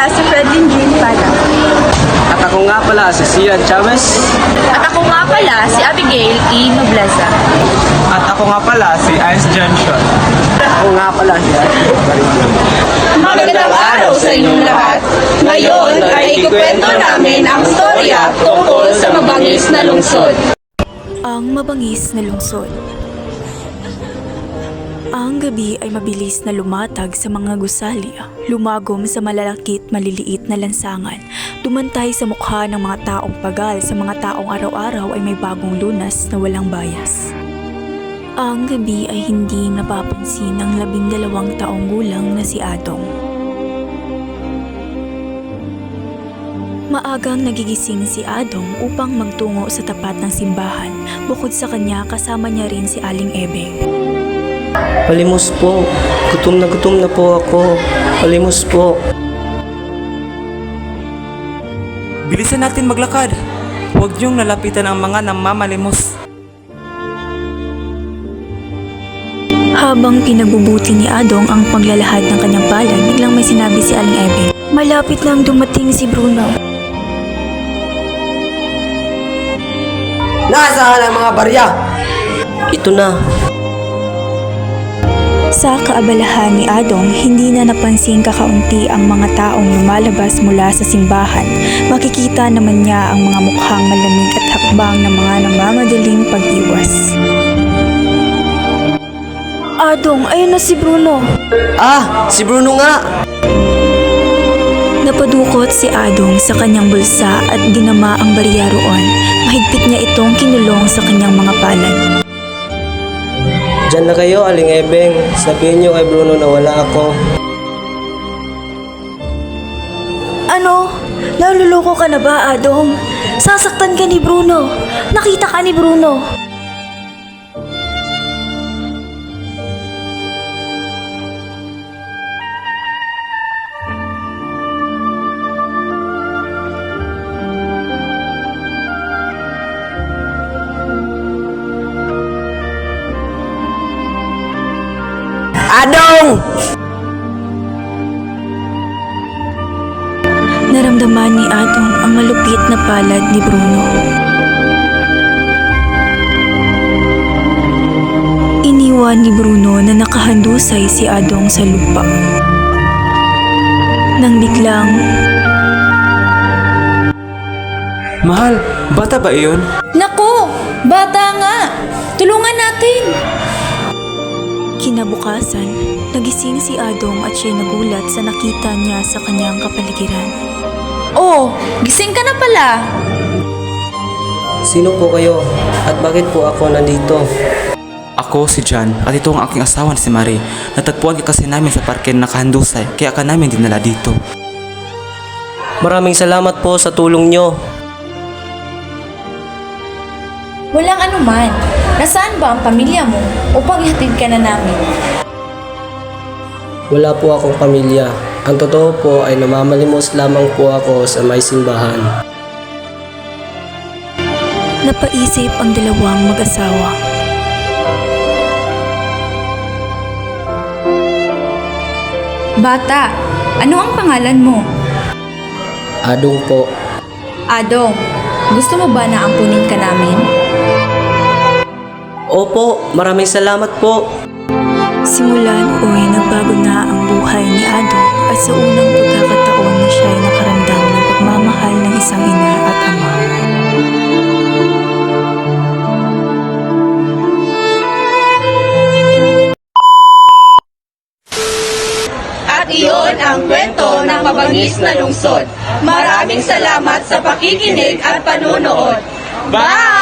pala si Fredlyn Jean Pala. At ako nga pala si Sian Chavez. At ako nga pala si Abigail E. Noblaza. At ako nga pala si Ice Junction. Ako nga pala si Magandang araw sa inyong lahat. Ngayon ay ikukwento namin ang storya tungkol sa mabangis na lungsod. Ang mabangis na lungsod. Ang gabi ay mabilis na lumatag sa mga gusali, lumagom sa malalakit maliliit na lansangan, dumantay sa mukha ng mga taong pagal sa mga taong araw-araw ay may bagong lunas na walang bayas. Ang gabi ay hindi napapansin ng labing dalawang taong gulang na si Adong. Maagang nagigising si Adong upang magtungo sa tapat ng simbahan. Bukod sa kanya, kasama niya rin si Aling Ebeng. Palimos po. Gutom na gutom na po ako. Palimos po. Bilisan natin maglakad. Huwag niyong lalapitan ang mga namamalimos. Habang pinabubuti ni Adong ang paglalahad ng kanyang palad, biglang may sinabi si Aling Ebeng. Malapit nang dumating si Bruno. Nasaan ang mga barya? Ito na. Sa kaabalahan ni Adong, hindi na napansin kakaunti ang mga taong lumalabas mula sa simbahan. Makikita naman niya ang mga mukhang malamig at hakbang ng mga namamadaling pag-iwas. Adong, ayun na si Bruno. Ah, si Bruno nga. Napadukot si Adong sa kanyang bulsa at dinama ang barya roon. Mahigpit niya itong kinulong sa kanyang mga palad. Diyan na kayo, Aling Ebeng. Sabihin niyo kay Bruno na wala ako. Ano? Naluloko ka na ba, Adong? Sasaktan ka ni Bruno. Nakita ka ni Bruno. Adong! Naramdaman ni Adong ang malupit na palad ni Bruno. Iniwan ni Bruno na nakahandusay si Adong sa lupa. Nang biglang Mahal, bata ba iyon? Nako! Bata kinabukasan, nagising si Adong at siya'y nagulat sa nakita niya sa kanyang kapaligiran. Oh, gising ka na pala! Sino po kayo? At bakit po ako nandito? Ako si John at ito ang aking asawa si Marie. Natagpuan ka kasi namin sa parke na nakahandusay kaya ka namin dinala dito. Maraming salamat po sa tulong nyo. Walang anuman. Nasaan ba ang pamilya mo upang ihatid ka na namin? Wala po akong pamilya. Ang totoo po ay namamalimos lamang po ako sa may simbahan. Napaisip ang dalawang mag-asawa. Bata, ano ang pangalan mo? Adong po. Adong, gusto mo ba na ampunin ka namin? Opo, maraming salamat po. Simula nooy nagbago na ang buhay ni Adong at sa unang pagkakataon na siya ay nakaramdam ng pagmamahal ng isang ina at ama. At iyon ang kwento ng mabangis na lungsod. Maraming salamat sa pakikinig at panunood. Bye!